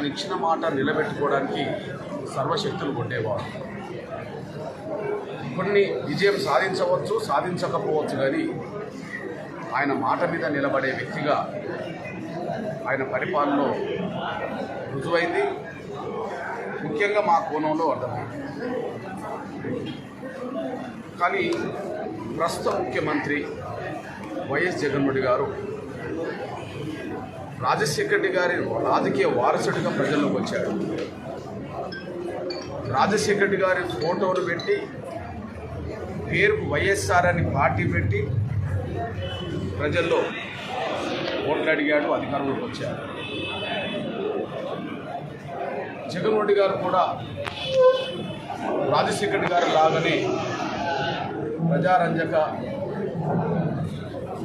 ఆయన ఇచ్చిన మాట నిలబెట్టుకోవడానికి సర్వశక్తులు కొట్టేవాడు కొన్ని విజయం సాధించవచ్చు సాధించకపోవచ్చు కానీ ఆయన మాట మీద నిలబడే వ్యక్తిగా ఆయన పరిపాలనలో రుజువైంది. ముఖ్యంగా మా కోణంలో అర్థమైంది. కానీ ప్రస్తుత ముఖ్యమంత్రి వైఎస్ జగన్మోహన్ గారు రాజశేఖర రెడ్డి గారి రాజకీయ వారసుడిగా ప్రజల్లోకి వచ్చాడు. రాజశేఖర రెడ్డి గారి ఫోటోలు పెట్టి పేరు వైఎస్ఆర్ అని పార్టీ పెట్టి ప్రజల్లో ఓట్లు అడిగాడు అధికారంలోకి వచ్చాడు. జగన్మోహన్ రెడ్డి గారు కూడా రాజశేఖర రెడ్డి గారు లాగానే ప్రజారంజక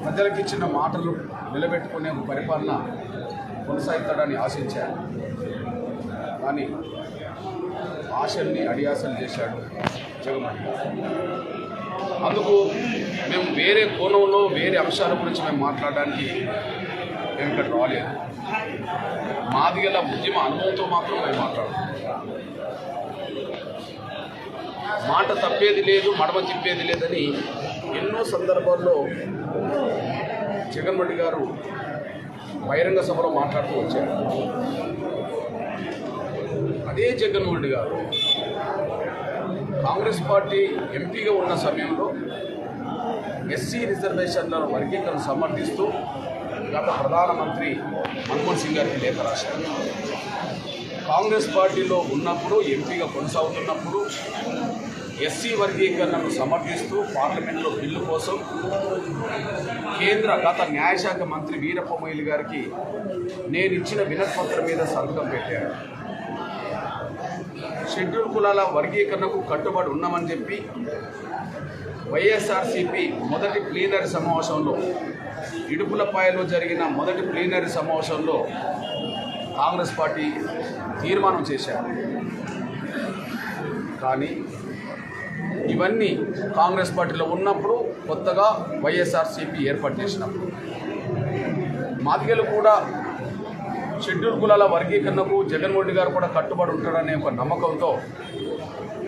ప్రజలకు ఇచ్చిన మాటలు నిలబెట్టుకునే ఒక పరిపాలన కొనసాగుతాడని ఆశించాను కానీ ఆశల్ని అడియాసలు చేశాడు జగన్మోహన్ అందుకు మేము వేరే కోణంలో వేరే అంశాల గురించి మేము మాట్లాడడానికి మేము ఇక్కడ రాలేదు. మాది గల ఉద్యమ అనుభవంతో మాత్రం మేము మాట్లాడుతున్నాం మాట తప్పేది లేదు మడమ తిప్పేది లేదని ఎన్నో సందర్భాల్లో జగన్మోహన్ రెడ్డి గారు బహిరంగ సభలో మాట్లాడుతూ వచ్చారు. అదే జగన్మోహన్ రెడ్డి గారు కాంగ్రెస్ పార్టీ ఎంపీగా ఉన్న సమయంలో ఎస్సీ రిజర్వేషన్లను వర్గీకరణ సమర్థిస్తూ గత ప్రధానమంత్రి మన్మోహన్ సింగ్ గారికి లేఖ రాశారు. కాంగ్రెస్ పార్టీలో ఉన్నప్పుడు ఎంపీగా కొనసాగుతున్నప్పుడు ఎస్సీ వర్గీకరణను సమర్థిస్తూ పార్లమెంట్లో బిల్లు కోసం కేంద్ర గత న్యాయశాఖ మంత్రి వీరప్ప మొయిలి గారికి నేను ఇచ్చిన వినతిపత్రం మీద సంతకం పెట్టాను షెడ్యూల్ కులాల వర్గీకరణకు కట్టుబడి ఉన్నామని చెప్పి వైఎస్ఆర్సీపీ మొదటి ప్లీనరీ సమావేశంలో ఇడుపులపాయలో జరిగిన మొదటి ప్లీనరీ సమావేశంలో కాంగ్రెస్ పార్టీ తీర్మానం చేశారు. కానీ ఇవన్నీ కాంగ్రెస్ పార్టీలో ఉన్నప్పుడు కొత్తగా వైఎస్ఆర్సీపీ ఏర్పాటు చేసినప్పుడు. మాదిగలు కూడా షెడ్యూల్ కులాల వర్గీకరణకు జగన్మోహన్ రెడ్డి గారు కూడా కట్టుబడి ఉంటారనే ఒక నమ్మకంతో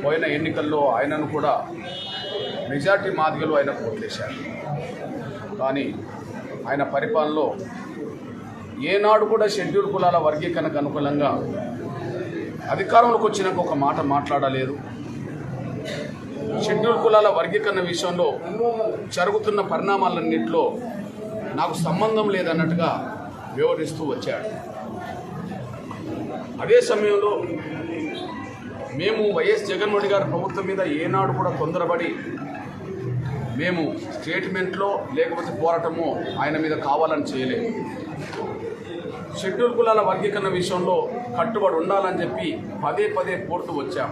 పోయిన ఎన్నికల్లో ఆయనను కూడా మెజార్టీ మాదిగలు ఆయన ఓట్లేశారు. కానీ ఆయన పరిపాలనలో ఏనాడు కూడా షెడ్యూల్ కులాల వర్గీకరణకు అనుకూలంగా అధికారంలోకి వచ్చినాక ఒక మాట మాట్లాడలేదు. షెడ్యూల్ కులాల వర్గీకరణ విషయంలో జరుగుతున్న పరిణామాలన్నింటిలో నాకు సంబంధం లేదన్నట్టుగా వివరిస్తూ వచ్చాడు. అదే సమయంలో మేము వైఎస్ జగన్మోహన్ గారి ప్రభుత్వం మీద ఏనాడు కూడా తొందరపడి మేము స్టేట్మెంట్లో లేకపోతే పోరాటము ఆయన మీద కావాలని చేయలేదు. షెడ్యూల్ కులాల వర్గీకరణ విషయంలో కట్టుబడి ఉండాలని చెప్పి పదే పదే కోరుతూ వచ్చాం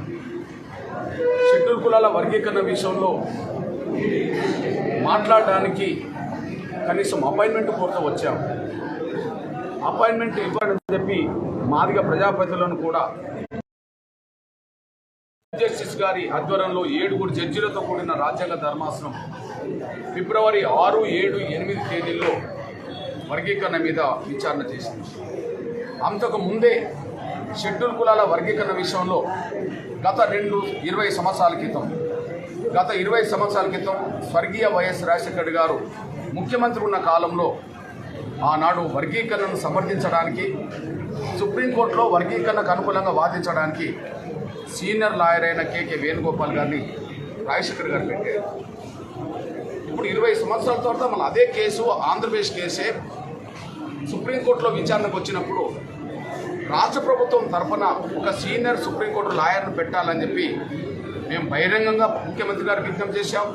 షెడ్యూల్ కులాల వర్గీకరణ విషయంలో మాట్లాడడానికి కనీసం అపాయింట్మెంట్ కోరుతూ వచ్చాం. అపాయింట్మెంట్ ఇవ్వాలని చెప్పి మాదిగ ప్రజాప్రతినిధులను కూడా జస్టిస్ గారి ఆధ్వర్యంలో ఏడుగురు జడ్జీలతో కూడిన రాజ్యాంగ ధర్మాసనం ఫిబ్రవరి ఆరు ఏడు ఎనిమిది తేదీల్లో వర్గీకరణ మీద విచారణ చేసింది. అంతకు ముందే షెడ్యూల్ కులాల వర్గీకరణ విషయంలో గత రెండు ఇరవై సంవత్సరాల క్రితం గత ఇరవై సంవత్సరాల క్రితం స్వర్గీయ వైఎస్ రాజశేఖర్ గారు ముఖ్యమంత్రి ఉన్న కాలంలో ఆనాడు వర్గీకరణను సమర్థించడానికి సుప్రీంకోర్టులో వర్గీకరణకు అనుకూలంగా వాదించడానికి సీనియర్ లాయర్ అయిన కేకే వేణుగోపాల్ గారిని రాజశేఖర్ గారు పెట్టారు. ఇప్పుడు ఇరవై సంవత్సరాల తర్వాత మళ్ళీ అదే కేసు ఆంధ్రప్రదేశ్ కేసే సుప్రీంకోర్టులో విచారణకు వచ్చినప్పుడు రాష్ట్ర ప్రభుత్వం తరఫున ఒక సీనియర్ సుప్రీంకోర్టు లాయర్ను పెట్టాలని చెప్పి మేము బహిరంగంగా ముఖ్యమంత్రి గారు విజ్ఞప్తి చేశాం.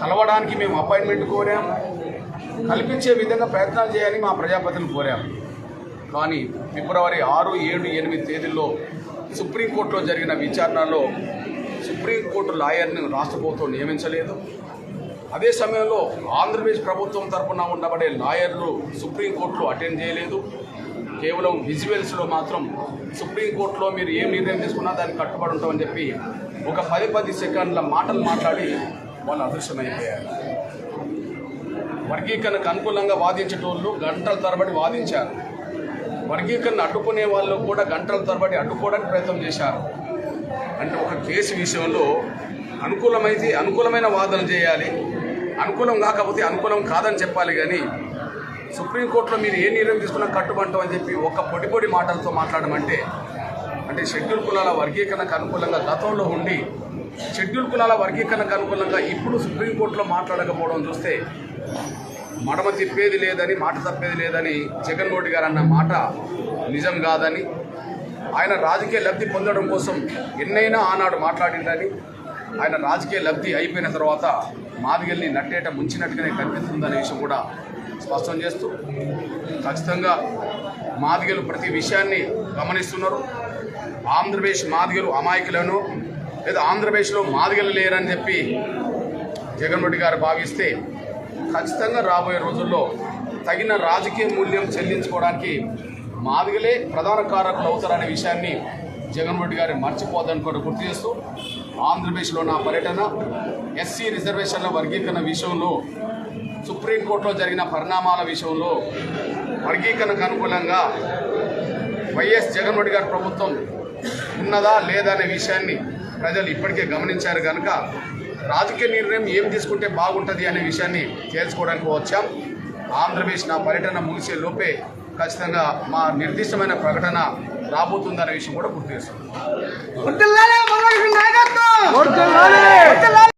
కలవడానికి మేము అపాయింట్మెంట్ కోరాం. కల్పించే విధంగా ప్రయత్నాలు చేయాలని మా ప్రజాపతిని కోరాం. కానీ ఫిబ్రవరి ఆరు ఏడు ఎనిమిది తేదీల్లో సుప్రీంకోర్టులో జరిగిన విచారణలో సుప్రీంకోర్టు లాయర్ని రాష్ట్ర ప్రభుత్వం నియమించలేదు. అదే సమయంలో ఆంధ్రప్రదేశ్ ప్రభుత్వం తరఫున ఉండబడే లాయర్లు సుప్రీంకోర్టులో అటెండ్ చేయలేదు. కేవలం విజువల్స్లో మాత్రం సుప్రీంకోర్టులో మీరు ఏం నిర్ణయం తీసుకున్నా దానికి కట్టుబడి ఉంటామని చెప్పి ఒక పది పది సెకండ్ల మాటలు మాట్లాడి వాళ్ళు అదృశ్యమైపోయారు. వర్గీకరణకు అనుకూలంగా వాదించేటోళ్ళు గంటల తరబడి వాదించారు. వర్గీకరణ అడ్డుకునే వాళ్ళు కూడా గంటల తరబడి అడ్డుకోవడానికి ప్రయత్నం చేశారు. అంటే ఒక కేసు విషయంలో అనుకూలమైతే అనుకూలమైన వాదన చేయాలి అనుకూలం కాకపోతే అనుకూలం కాదని చెప్పాలి కానీ సుప్రీంకోర్టులో మీరు ఏ నిర్ణయం తీసుకున్నా కట్టుబంటాం అని చెప్పి ఒక పొడి పొడి మాటలతో మాట్లాడమంటే అంటే షెడ్యూల్ కులాల వర్గీకరణకు అనుకూలంగా గతంలో ఉండి షెడ్యూల్ కులాల వర్గీకరణకు అనుకూలంగా ఇప్పుడు సుప్రీంకోర్టులో మాట్లాడకపోవడం చూస్తే మడమ తిప్పేది లేదని మాట తప్పేది లేదని జగన్మోహన్ గారు అన్న మాట నిజం కాదని ఆయన రాజకీయ లబ్ధి పొందడం కోసం ఎన్నైనా ఆనాడు మాట్లాడిందని ఆయన రాజకీయ లబ్ధి అయిపోయిన తర్వాత మాదిగల్ని నట్టేట ముంచినట్టుగానే కనిపిస్తుందనే విషయం కూడా స్పష్టం చేస్తూ ఖచ్చితంగా మాదిగలు ప్రతి విషయాన్ని గమనిస్తున్నారు. ఆంధ్రప్రదేశ్ మాదిగలు అమాయకులను లేదా ఆంధ్రప్రదేశ్లో మాదిగలు లేరని చెప్పి జగన్ రెడ్డి గారు భావిస్తే ఖచ్చితంగా రాబోయే రోజుల్లో తగిన రాజకీయ మూల్యం చెల్లించుకోవడానికి మాదిగలే ప్రధాన కారకులు అవుతారనే విషయాన్ని జగన్ రెడ్డి గారు మర్చిపోదని కూడా గుర్తు చేస్తూ ఆంధ్రప్రదేశ్లో నా పర్యటన ఎస్సీ రిజర్వేషన్ల వర్గీకరణ విషయంలో సుప్రీంకోర్టులో జరిగిన పరిణామాల విషయంలో వర్గీకరణకు అనుకూలంగా వైఎస్ జగన్మోహన్ రెడ్డి గారి ప్రభుత్వం ఉన్నదా లేదా అనే విషయాన్ని ప్రజలు ఇప్పటికే గమనించారు కనుక రాజకీయ నిర్ణయం ఏం తీసుకుంటే బాగుంటుంది అనే విషయాన్ని తేల్చుకోవడానికి వచ్చాం. ఆంధ్రప్రదేశ్ నా పర్యటన ముగిసే లోపే ఖచ్చితంగా మా నిర్దిష్టమైన ప్రకటన రాబోతుందనే విషయం కూడా గుర్తు చేస్తాం.